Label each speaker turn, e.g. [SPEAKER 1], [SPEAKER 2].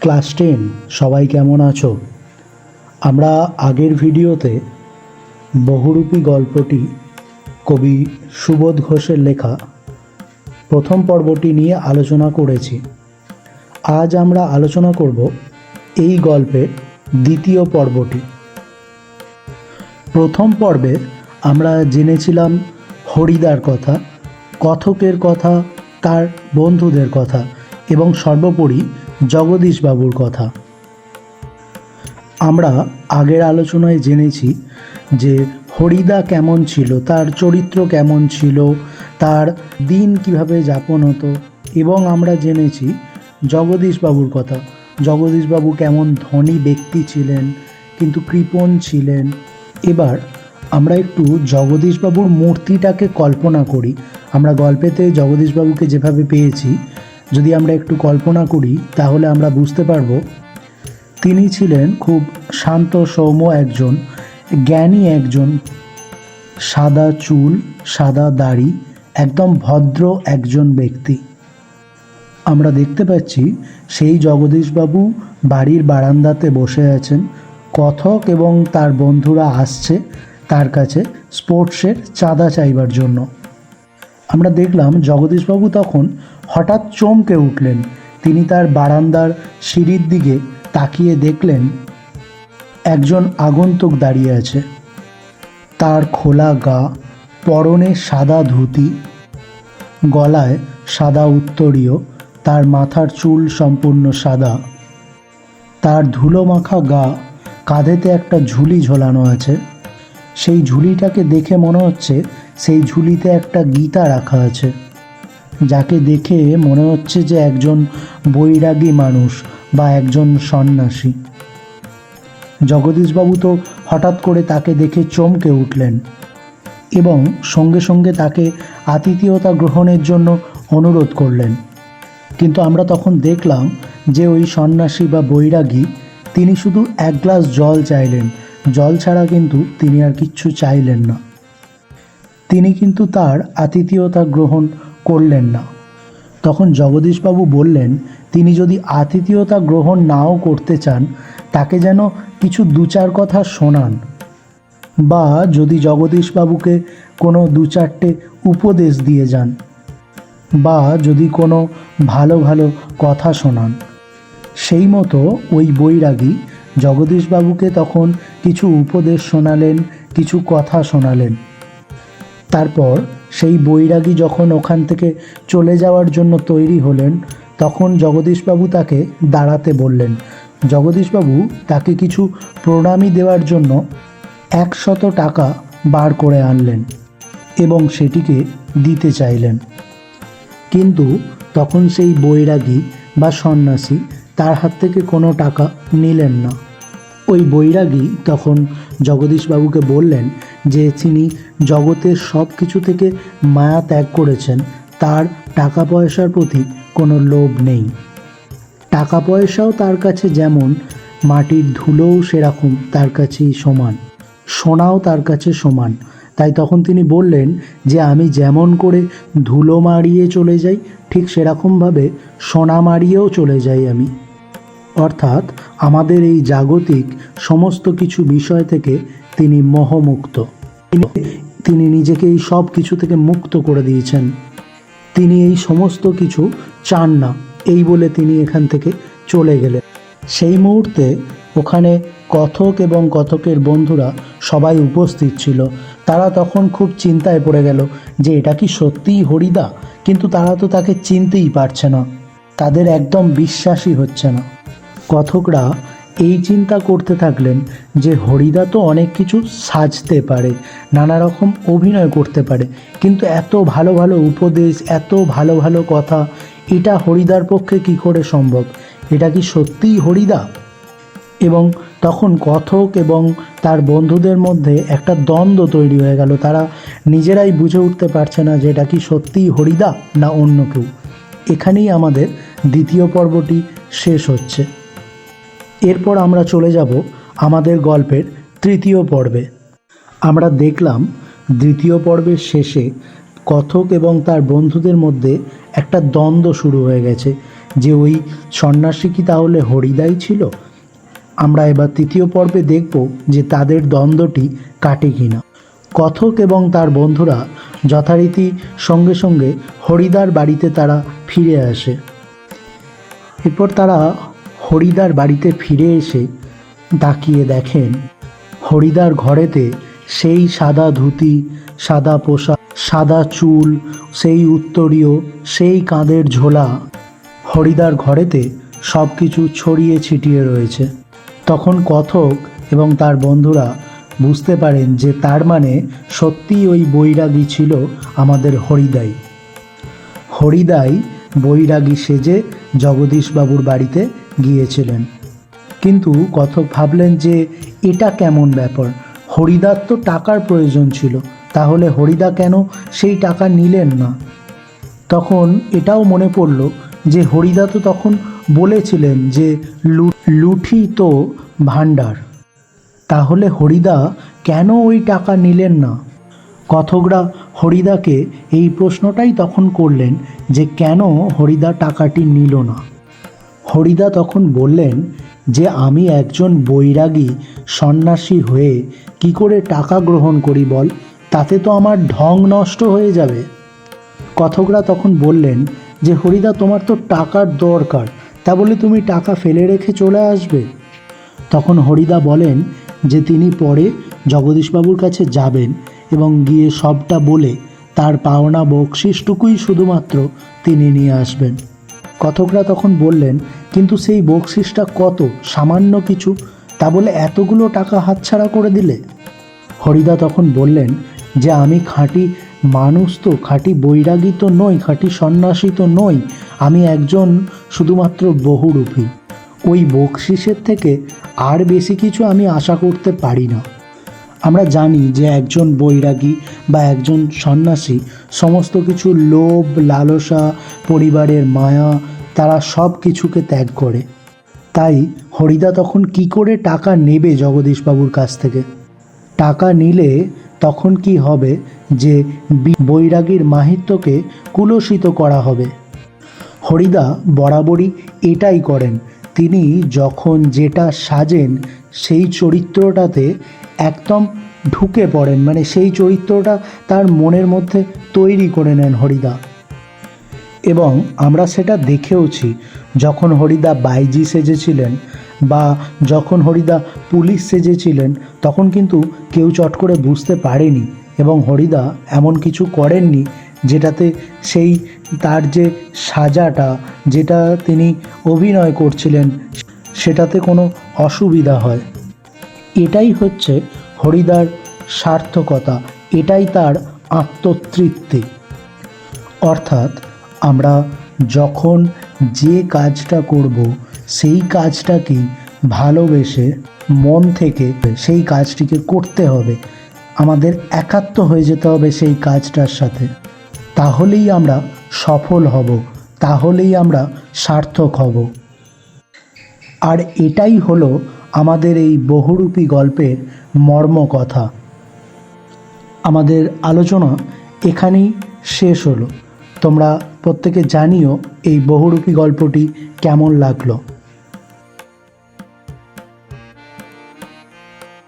[SPEAKER 1] Class ten, সবাই কেমন আছো? আমরা আগের ভিডিওতে বহুরূপী গল্পটি কবি সুবোধ ঘোষের লেখা প্রথম পর্বটি নিয়ে আলোচনা করেছি। আজ আমরা আলোচনা করব এই গল্পের দ্বিতীয় পর্বটি। প্রথম পর্বে আমরা জেনেছিলাম হরিদার কথা, কথকের কথা, তার বন্ধুদের কথা এবং সর্বোপরি জগদীশবাবুর কথা। আমরা আগের আলোচনায় জেনেছি যে হরিদা কেমন ছিল, তার চরিত্র কেমন ছিল, তার দিন কীভাবে যাপন হতো এবং আমরা জেনেছি জগদীশবাবুর কথা। জগদীশবাবু কেমন ধনী ব্যক্তি ছিলেন, কিন্তু কৃপণ ছিলেন। এবার আমরা একটু জগদীশবাবুর মূর্তিটাকে কল্পনা করি। আমরা গল্পেতে জগদীশবাবুকে যেভাবে পেয়েছি যদি আমরা একটু কল্পনা করি, তাহলে আমরা বুঝতে পারব তিনি ছিলেন খুব শান্ত সৌম্য একজন, জ্ঞানী একজন, সাদা চুল, সাদা দাড়ি, একদম ভদ্র একজন ব্যক্তি। আমরা দেখতে পাচ্ছি সেই জগদীশবাবু বাড়ির বারান্দাতে বসে আছেন। কথক এবং তার বন্ধুরা আসছে তার কাছে স্পোর্টসের চাঁদা চাইবার জন্য। আমরা দেখলাম জগদীশবাবু তখন হঠাৎ চমকে উঠলেন। তিনি তার বারান্দার সিঁড়ির দিকে তাকিয়ে দেখলেন, একজন আগন্তুক দাঁড়িয়ে আছে। তার খোলা গা, পরনে সাদা ধুতি, গলায় সাদা উত্তরীয়, তার মাথার চুল সম্পূর্ণ সাদা। তার ধুলো মাখা গা, কাঁধেতে একটা ঝুলি ঝোলানো আছে। সেই ঝুলিটাকে দেখে মনে হচ্ছে সেই ঝুলিতে একটা গীতা রাখা আছে। যাকে দেখে মনে হচ্ছে যে একজন বৈরাগী মানুষ বা একজন সন্ন্যাসী। জগদীশবাবু তো হঠাৎ করে তাকে দেখে চমকে উঠলেন এবং সঙ্গে সঙ্গে তাকে আতিথেয়তা গ্রহণের জন্য অনুরোধ করলেন। কিন্তু আমরা তখন দেখলাম যে ওই সন্ন্যাসী বা বৈরাগী তিনি শুধু এক গ্লাস জল চাইলেন, জল ছাড়া কিন্তু তিনি আর কিচ্ছু চাইলেন না। তিনি কিন্তু তার আতিথেয়তা গ্রহণ করলেন না। তখন জগদীশবাবু বললেন, তিনি যদি আতিথেয়তা গ্রহণ নাও করতে চান, তাকে যেন কিছু দু চার কথা শোনান বা যদি জগদীশবাবুকে কোনো দু চারটে উপদেশ দিয়ে যান বা যদি কোনো ভালো ভালো কথা শোনান। সেই মতো ওই বৈরাগী জগদীশবাবুকে তখন কিছু উপদেশ শোনালেন, কিছু কথা শোনালেন। তারপর সেই বৈরাগী যখন ওখান থেকে চলে যাওয়ার জন্য তৈরি হলেন, তখন জগদীশবাবু তাকে দাঁড়াতে বললেন। জগদীশবাবু তাকে কিছু প্রণামী দেওয়ার জন্য একশত টাকা বার করে আনলেন এবং সেটিকে দিতে চাইলেন। কিন্তু তখন সেই বৈরাগী বা সন্ন্যাসী তার হাত থেকে কোনো টাকা নিলেন না। ওই বৈরাগী তখন জগদীশবাবুকে বললেন যে তিনি জগতের সব কিছু থেকে মায়া ত্যাগ করেছেন, তার টাকা পয়সার প্রতি কোনো লোভ নেই। টাকা পয়সাও তার কাছে যেমন, মাটির ধুলোও সেরকম তার কাছেই সমান, সোনাও তার কাছে সমান। তাই তখন তিনি বললেন যে, আমি যেমন করে ধুলো মারিয়ে চলে যাই, ঠিক সেরকমভাবে সোনা মারিয়েও চলে যাই আমি। অর্থাৎ আমাদের এই জাগতিক সমস্ত কিছু বিষয় থেকে তিনি মোহমুক্ত। তিনি নিজেকে এই সব কিছু থেকে মুক্ত করে দিয়েছেন। তিনি এই সমস্ত কিছু চান না। এই বলে তিনি এখান থেকে চলে গেলেন। সেই মুহূর্তে ওখানে কথক এবং কথকের বন্ধুরা সবাই উপস্থিত ছিল। তারা তখন খুব চিন্তায় পড়ে গেল যে এটা কি সত্যিই হরিদা? কিন্তু তারা তো তাকে চিনতেই পারছে না। তাদের একদম বিশ্বাসই হচ্ছে না। কথকরা এই চিন্তা করতে থাকলেন যে হরিদা তো অনেক কিছু সাজতে পারে, নানা রকম অভিনয় করতে পারে, কিন্তু এত ভালো ভালো উপদেশ, এত ভালো ভালো কথা, এটা হরিদার পক্ষে কি করে সম্ভব? এটা কি সত্যিই হরিদা? এবং তখন কথক এবং তার বন্ধুদের মধ্যে একটা দ্বন্দ্ব তৈরি হয়ে গেল। তারা নিজেরাই বুঝে উঠতে পারছে না যে এটা কি সত্যিই হরিদা না অন্য কেউ। এখানেই আমাদের দ্বিতীয় পর্বটি শেষ হচ্ছে। এরপর আমরা চলে যাব আমাদের গল্পের তৃতীয় পর্বে। আমরা দেখলাম দ্বিতীয় পর্বের শেষে কথক এবং তার বন্ধুদের মধ্যে একটা দ্বন্দ্ব শুরু হয়ে গেছে যে ওই সন্ন্যাসী কি তাহলে হরিদাই ছিল? আমরা এবার তৃতীয় পর্বে দেখব যে তাদের দ্বন্দ্বটি কাটে কিনা। কথক এবং তার বন্ধুরা যথারীতি সঙ্গে সঙ্গে হরিদার বাড়িতে তারা ফিরে আসে। এরপর তারা হরিদার বাড়িতে ফিরে এসে তাকিয়ে দেখেন, হরিদার ঘরেতে সেই সাদা ধুতি, সাদা পোশাক, সাদা চুল, সেই উত্তরীয়, সেই কাঁধের ঝোলা হরিদার ঘরেতে সব কিছু ছড়িয়ে ছিটিয়ে রয়েছে। তখন কথক এবং তার বন্ধুরা বুঝতে পারেন যে তার মানে সত্যিই ওই বৈরাগী ছিল আমাদের হরিদাই। হরিদাই বৈরাগী সেজে জগদীশবাবুর বাড়িতে গিয়েছিলেন। কিন্তু কথক ভাবলেন যে এটা কেমন ব্যাপার? হরিদার তো টাকার প্রয়োজন ছিল, তাহলে হরিদা কেন সেই টাকা নিলেন না? তখন এটাও মনে পড়ল যে হরিদা তো তখন বলেছিলেন যে লুঠি তো ভাণ্ডার। তাহলে হরিদা কেন ওই টাকা নিলেন না? কথকরা হরিদাকে এই প্রশ্নটাই তখন করলেন যে কেন হরিদা টাকাটি নিল না? হরিদা তখন বললেন যে আমি একজন বৈরাগী সন্ন্যাসী হয়ে কি করে টাকা গ্রহণ করি বল? তাতে তো আমার ঢং নষ্ট হয়ে যাবে। কথকরা তখন বললেন যে, হরিদা, তোমার তো টাকার দরকার, তা বলে তুমি টাকা ফেলে রেখে চলে আসবে। তখন হরিদা বলেন যে, তিনি পরে জগদীশবাবুর কাছে যাবেন এবং গিয়ে সবটা বলে তার পাওনা বকশিসটুকুই শুধুমাত্র তিনি নিয়ে আসবেন। কথকরা তখন বললেন কিন্তু সেই বকশিসটা কত সামান্য কিছু তা বলে এতগুলো টাকা হাতছাড়া করে দিলে? হরিদা তখন বললেন যে আমি খাঁটি মানুষ তো, খাঁটি বৈরাগী তো নই, খাঁটি সন্ন্যাসী তো নই, আমি একজন শুধুমাত্র বহুরূপী। ওই বকশিসের থেকে আর বেশি কিছু আমি আশা করতে পারি না। আমরা জানি যে একজন বৈরাগী বা একজন সন্ন্যাসী সমস্ত কিছু লোভ, লালসা, পরিবারের মায়া তারা সব কিছুকে ত্যাগ করে। তাই হরিদা তখন কি করে টাকা নেবে জগদীশবাবুর কাছ থেকে? টাকা নিলে তখন কি হবে যে বৈরাগীর মাহিত্যকে কুলসিত করা হবে? হরিদা বরাবরই এটাই করেন। তিনি যখন যেটা সাজেন, সেই চরিত্রটাতে একদম ঢুকে পড়েন। মানে সেই চরিত্রটা তার মনের মধ্যে তৈরি করে নেন হরিদা। এবং আমরা সেটা দেখেওছি যখন হরিদা বাইজি সেজেছিলেন বা যখন হরিদা পুলিশ সেজেছিলেন, তখন কিন্তু কেউ চট করে বুঝতে পারেনি এবং হরিদা এমন কিছু করেননি যেটাতে সেই তার যে সাজাটা, যেটা তিনি অভিনয় করছিলেন, সেটাতে কোনো অসুবিধা হয়। এটাই হচ্ছে হরিদার সার্থকতা, এটাই তার আত্মতৃপ্তি। অর্থাৎ আমরা যখন যে কাজটা করব, সেই কাজটাকেই ভালোবেসে মন থেকে সেই কাজটিকে করতে হবে। আমাদের একাত্ম হয়ে যেতে হবে সেই কাজটার সাথে। তাহলেই আমরা সফল হব, তাহলেই আমরা সার্থক হব। আর এটাই হলো আমাদের এই বহুরূপী গল্পের মর্ম কথা আমাদের আলোচনা এখানেই শেষ হলো। তোমরা প্রত্যেকে জানিও এই বহুরূপী গল্পটি কেমন লাগল।